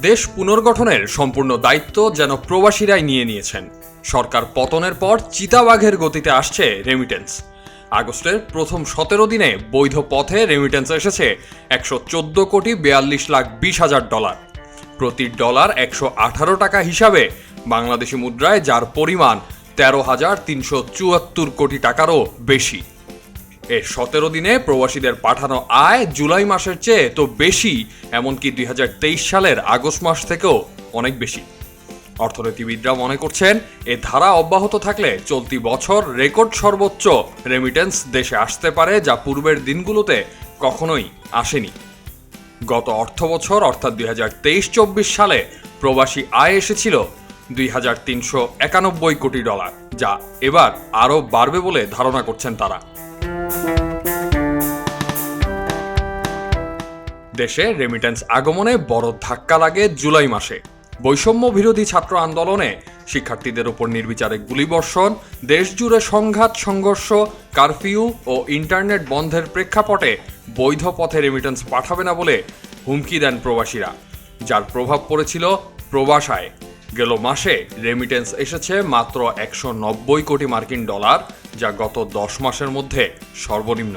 দেশ পুনর্গঠনের সম্পূর্ণ দায়িত্ব যেন প্রবাসীরাই নিয়ে নিয়েছেন। সরকার পতনের পর চিতাবাঘের গতিতে আসছে রেমিটেন্স আগস্টের প্রথম সতেরো দিনে বৈধ পথে রেমিটেন্স এসেছে একশো চোদ্দ কোটি বেয়াল্লিশ লাখ বিশ হাজার ডলার। প্রতি ডলার একশো আঠারো টাকা হিসাবে বাংলাদেশি মুদ্রায় যার পরিমাণ তেরো হাজার তিনশো চুয়াত্তর কোটি টাকারও বেশি। এর সতেরো দিনে প্রবাসীদের পাঠানো আয় জুলাই মাসের চেয়ে তো বেশি, এমনকি দুই হাজার তেইশ সালের আগস্ট মাস থেকেও অনেক বেশি। অর্থনীতিবিদরা মনে করছেন, এ ধারা অব্যাহত থাকলে চলতি বছর রেকর্ড সর্বোচ্চ রেমিটেন্স দেশে আসতে পারে যা পূর্বের দিনগুলোতে কখনোই আসেনি। গত অর্থ বছর অর্থাৎ দুই হাজার তেইশ চব্বিশ সালে, প্রবাসী আয় এসেছিল দুই হাজার তিনশো একানব্বই কোটি ডলার, যা এবার আরও বাড়বে বলে ধারণা করছেন তারা। দেশে রেমিটেন্স আগমনে বড় ধাক্কা লাগে জুলাই মাসে। বৈষম্য বিরোধী ছাত্র আন্দোলনে শিক্ষার্থীদের উপর নির্বিচারে গুলিবর্ষণ, দেশজুড়ে সংঘাত, সংঘর্ষ, কারফিউ ও ইন্টারনেট বন্ধের প্রেক্ষাপটে বৈধ পথে রেমিটেন্স পাঠাবে না বলে হুমকি দেন প্রবাসীরা। যার প্রভাব পড়েছিল প্রবাসায়। গেল মাসে রেমিটেন্স এসেছে মাত্র একশো নব্বই কোটি মার্কিন ডলার যা গত দশ মাসের মধ্যে সর্বনিম্ন।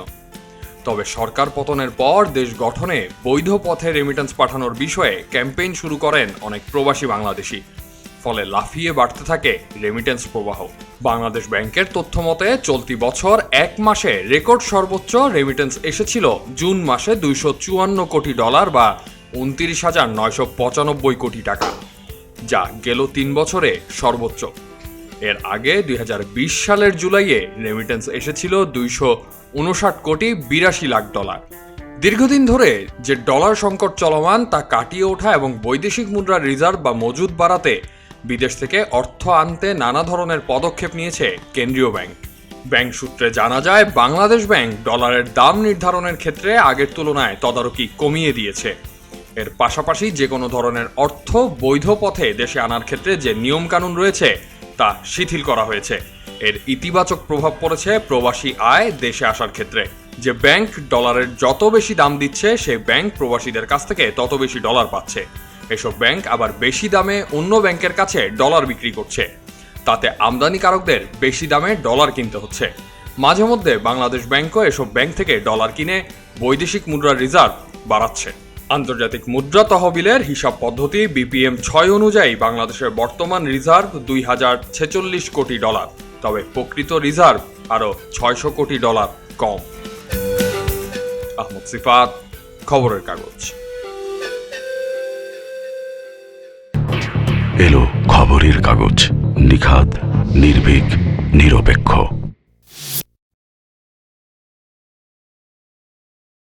তবে সরকার পতনের পর দেশ গঠনে বৈধ পথে রেমিটেন্স পাঠানোর বিষয়ে ক্যাম্পেইন শুরু করেন অনেক প্রবাসী বাংলাদেশি। ফলে লাফিয়ে বাড়তে থাকে রেমিটেন্স প্রবাহ। বাংলাদেশ ব্যাংকের তথ্য মতে, চলতি বছর এক মাসে রেকর্ড সর্বোচ্চ রেমিটেন্স এসেছিল জুন মাসে দুইশো চুয়ান্ন কোটি ডলার বা উনত্রিশ হাজার নয়শো পঁচানব্বই কোটি টাকা, যা গেল তিন বছরে সর্বোচ্চ। এর আগে দুই হাজার বিশ সালের জুলাইয়ে রেমিটেন্স এসেছিল দুইশো উনষাট কোটি বিরাশি লাখ ডলার। দীর্ঘদিন ধরে যে ডলার সংকট চলমান তা কাটিয়ে ওঠা এবং বৈদেশিক মুদ্রার রিজার্ভ বা মজুদ বাড়াতে বিদেশ থেকে অর্থ আনতে নানা ধরনের পদক্ষেপ নিয়েছে কেন্দ্রীয় ব্যাংক। ব্যাংক সূত্রে জানা যায়, বাংলাদেশ ব্যাংক ডলারের দাম নির্ধারণের ক্ষেত্রে আগের তুলনায় তদারকি কমিয়ে দিয়েছে। এর পাশাপাশি যে কোনো ধরনের অর্থ বৈধ পথে দেশে আনার ক্ষেত্রে যে নিয়মকানুন রয়েছে তা শিথিল করা হয়েছে। এর ইতিবাচক প্রভাব পড়েছে প্রবাসী আয় দেশে আসার ক্ষেত্রে। যে ব্যাংক ডলারের যত বেশি দাম দিচ্ছে, সে ব্যাংক প্রবাসীদের কাছ থেকে তত বেশি ডলার পাচ্ছে। এসব ব্যাংক আবার বেশি দামে অন্য ব্যাংকের কাছে ডলার বিক্রি করছে। তাতে আমদানিকারকদের বেশি দামে ডলার কিনতে হচ্ছে। মাঝে মধ্যে বাংলাদেশ ব্যাংকও এসব ব্যাংক থেকে ডলার কিনে বৈদেশিক মুদ্রার রিজার্ভ বাড়াচ্ছে। আন্তর্জাতিক মুদ্রা তহবিলের হিসাব পদ্ধতি বিপিএম ছয় অনুযায়ী বাংলাদেশের বর্তমান রিজার্ভ দুই হাজার ছেচল্লিশ কোটি ডলার, তবে প্রকৃত রিজার্ভ আরও ছয়শো কোটি ডলার কম। আহমদ সিফাত, খবরের কাগজ। এলো খবরের কাগজ নিখাত নির্ভীক, নিরপেক্ষ।